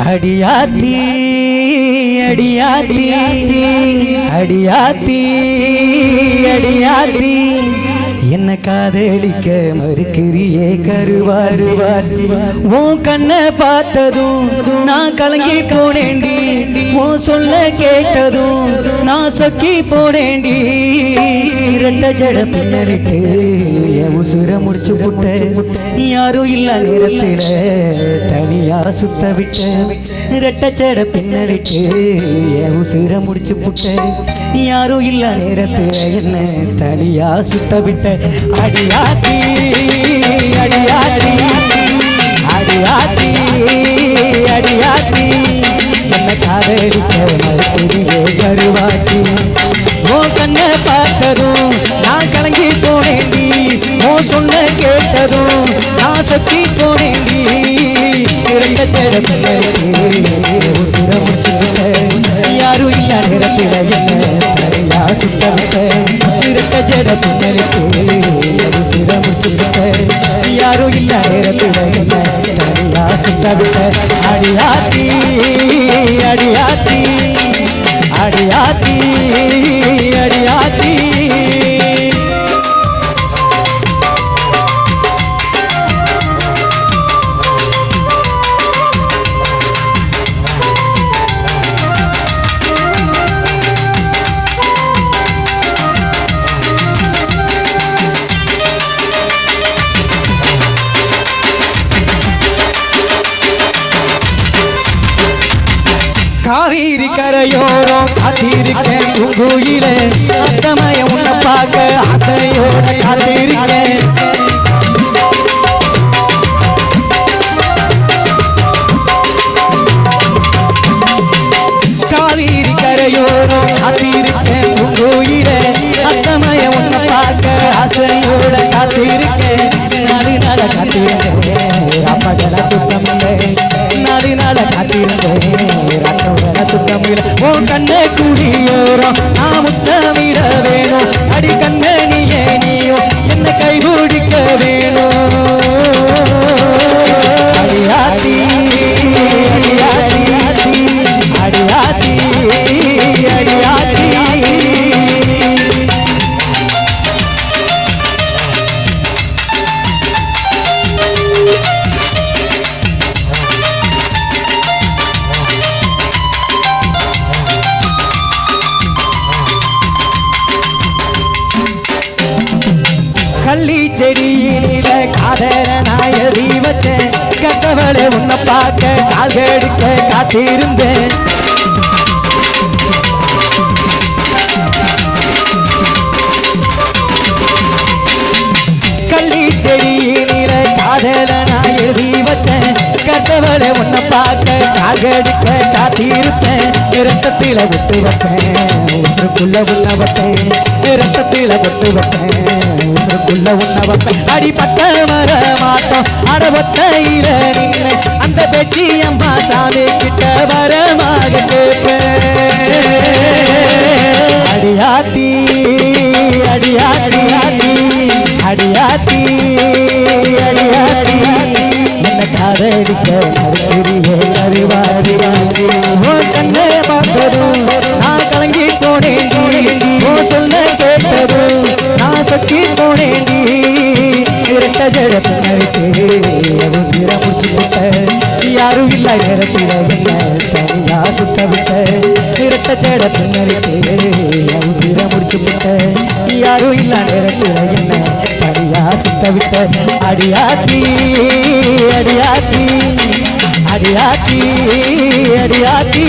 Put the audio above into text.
அடியாத்தி அடியாத்தி அடியாத்தி அடியாத்தி. என்ன காதலிக்க மறுக்கிறியே கருவாருவாச்சி உன் கண்ணை பார்த்ததும் நான் கலங்கி போனேண்டி உன் சொல்ல கேட்டதும் நான் சொக்கி போனேண்டி ரெட்ட ஜட பின்னரிட்டு என் உசுர முடிச்சு புட்ட. யாரும் இல்ல நேரத்தில தனியா சுத்த விட்ட. இரட்ட ஜட பின்னரிட்டு என் உசுர முடிச்சு புட்ட. யாரும் இல்ல நேரத்தில என்ன தனியா சுத்த விட்ட. அடியாத்தி அடியாத்தி அடியாத்தி அடியாத்தி என்ன காதலிக்க கேட்டதும் நான் சத்தி இறந்த இரண்ட சேர உசிர முடிச்சுக்கிட்டேன் யாரும் இல்ல நேரத்தில் என்ன தரையா சுத்த இறந்த இரட்ட ஜட பின்னலுக்கு உசிர முடிச்சுக்கிட்டேன் யாரும் இல்ல நேரத்தில் என்ன தரையா சுத்த அடியாத்தி அடியாத்தி அடியாத்தி அடியாத்தி. கரையோரம் சுகுயிலே பூங்குயிலே கண்ணே குடியோரம் நான் கள்ளி செடியில காதல நாயதி வச்சேன் கட்டவளை உன்னை பார்க்க கால்கடிக்க காத்திருந்தேன். கள்ளி செடியில காதல நாயதி வச்சேன் கட்டவளே உன்னை பார்க்க காகடிக்க காத்திருப்பேன் இரத்தத்தில விட்டு வைப்பேன் உசுக்குள்ள உன்ன வைப்பேன். இரத்தத்தில விட்டு வைப்பேன் உசுக்குள்ள உன்ன வைப்பேன். அடிப்பட்ட வர மாட்டோம் அடவத்தையில நின்று அந்த பெட்டி அம்மா சாமி கிட்ட வரமாக கேட்பேன். அடியாத்தி அடியாத்தி அடியாத்தி அடியாத்தி. யாரும் இல்ல நேரத்தில் என்ன தனியா சுத்த விட்ட? இரட்ட ஜட பின்னரிட்டு உசிர முடிச்சுக்கிட்ட யாரும் இல்ல நேரத்தில் என்ன தனியா சுத்த விட்ட அடியாத்தி அடியாத்தி அடியாத்தி அடியாத்தி